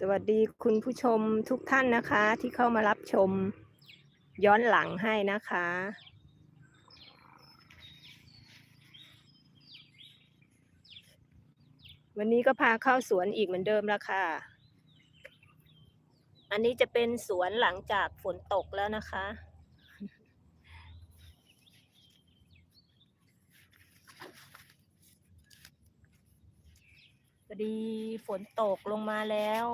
สวัสดีคุณผู้ชมทุกท่านนะคะ ที่เข้ามารับชมย้อนหลังให้นะคะ วันนี้ก็พาเข้าสวนอีกเหมือนเดิมแล้วค่ะ อันนี้จะเป็นสวนหลังจากฝนตกแล้วนะคะ อดีฝนตกลงมาแล้ว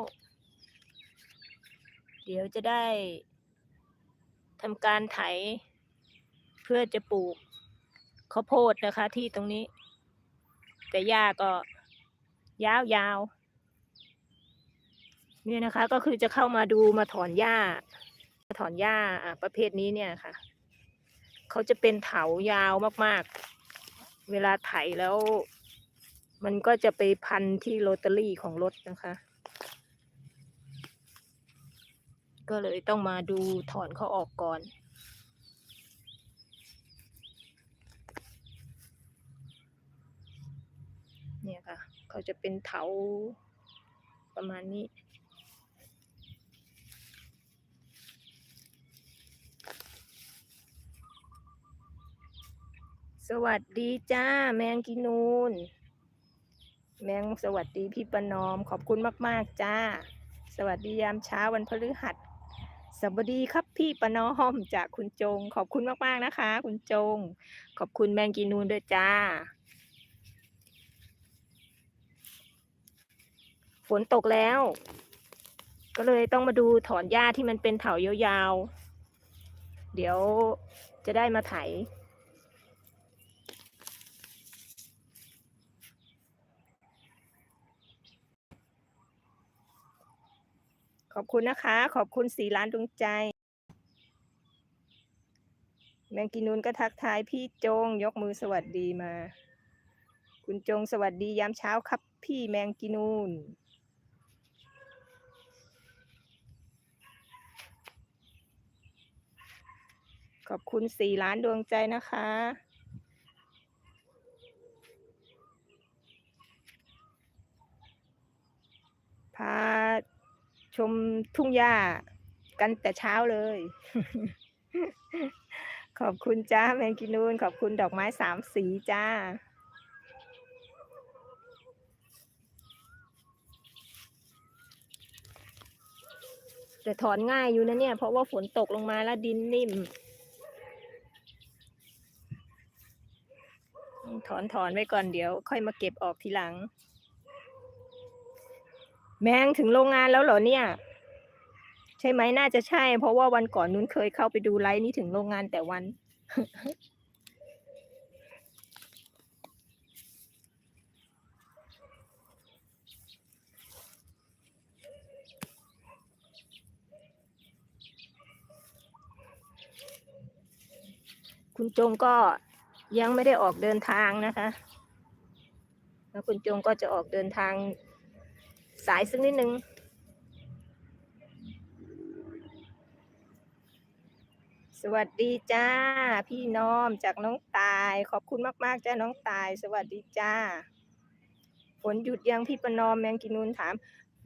เดี๋ยวจะได้ทำการไถ เพื่อจะปลูกข้าวโพดนะคะที่ตรงนี้ แต่หญ้าก็ยาวยาวๆเนี่ยนะคะก็คือจะเข้ามาดูมาถอนหญ้ามาถอนหญ้าประเภทนี้เนี่ยค่ะเขาจะเป็นเถายาวมากๆ เวลาไถแล้ว มันก็จะไปพันที่โรตารี่ของรถนะคะ ก็เลยต้องมาดูถอนเขาออกก่อนเนี่ยค่ะ เขาจะเป็นเถาประมาณนี้ สวัสดีจ้าแมงกินูน แมงสวัสดีพี่ประนอมขอบคุณมาก ๆ จ้า สวัสดียามเช้าวันพฤหัสสวัสดีครับพี่ประนอมจากคุณจง ขอบคุณมาก ๆ นะคะ คุณจง ขอบคุณแมงกินูนด้วยจ้า ฝนตกแล้ว ก็เลยต้องมาดูถอนหญ้าที่มันเป็นเถายาวๆ เดี๋ยวจะได้มาไถ ขอบคุณนะคะ ขอบคุณสีล้านดวงใจ แมงกินูนก็ทักทายพี่จงยกมือสวัสดีมา คุณจงสวัสดียามเช้าครับพี่แมงกินูนขอบคุณสี่ล้านดวงใจนะคะ พา ชมทุ่งหญ้ากันแต่เช้าเลย ขอบคุณจ้าแมงกินูนขอบคุณดอกไม้สามสีจ้า แต่ถอนง่ายอยู่นะเนี่ย เพราะว่าฝนตกลงมาแล้วดินนิ่ม ถอนถอนไว้ก่อนเดี๋ยว ค่อยมาเก็บออกทีหลัง แมงถึงโรงงานแล้วเหรอเนี่ย ใช่ไหมน่าจะใช่ เพราะว่าวันก่อนนู้นเคยเข้าไปดูไลฟ์นี้ถึงโรงงานแต่วัน คุณจงก็ยังไม่ได้ออกเดินทางนะคะ แล้วคุณจงก็จะออกเดินทาง สายสักนิดนึงสวัสดีจ้า พี่น้อมจากน้องตาย ขอบคุณมาก ๆ จ้าน้องตาย สวัสดีจ้า ฝนหยุดยังพี่ประนอมแมงกินูนถาม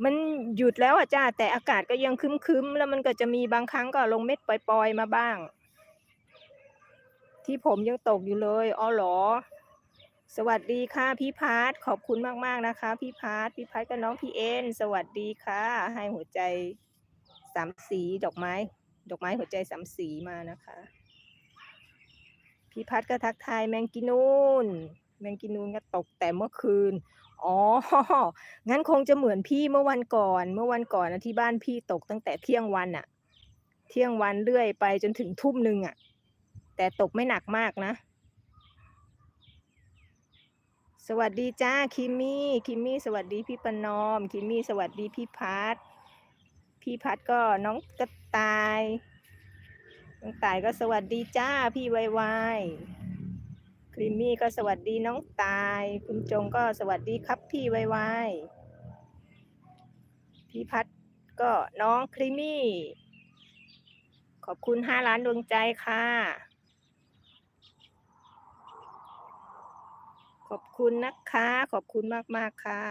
มันหยุดแล้วอะจ้า แต่อากาศก็ยังครึ้มๆแล้วมันก็จะมีบางครั้งก็ลงเม็ดปล่อย ๆ มาบ้าง ที่ผมยังตกอยู่เลยอ๋อเหรอ สวัสดีค่ะพี่พาร์ทขอบคุณมาก ๆ นะคะ พี่พาร์ทพี่พาร์ทกับน้องพี่เอ็นสวัสดีค่ะ ให้หัวใจสามสีดอกไม้ ดอกไม้หัวใจสามสีมานะคะ พี่พัดก็ทักทายแมงกินูนแมงกินูนก็ตกแต่เมื่อคืน อ๋อ งั้นคงจะเหมือนพี่เมื่อวันก่อน เมื่อวันก่อนนะที่บ้านพี่ตกตั้งแต่เที่ยงวันอะเที่ยงวันเรื่อยไปจนถึงทุ่มหนึ่งอะแต่ตกไม่หนักมากนะ สวัสดีจ้าคิมมี่คิมมี่สวัสดีพี่ประนอมคิมมี่สวัสดีพี่พัดพี่พัดก็น้องกระต่าย น้องตายก็สวัสดีจ้าพี่ไวไวครีมมี่ก็สวัสดีน้องตาย คุณจงก็สวัสดีครับพี่ไวไวพี่พัดก็น้องครีมมี่ ขอบคุณห้าล้านดวงใจค่ะ ขอบคุณนะคะ ขอบคุณมาก ๆ ค่ะ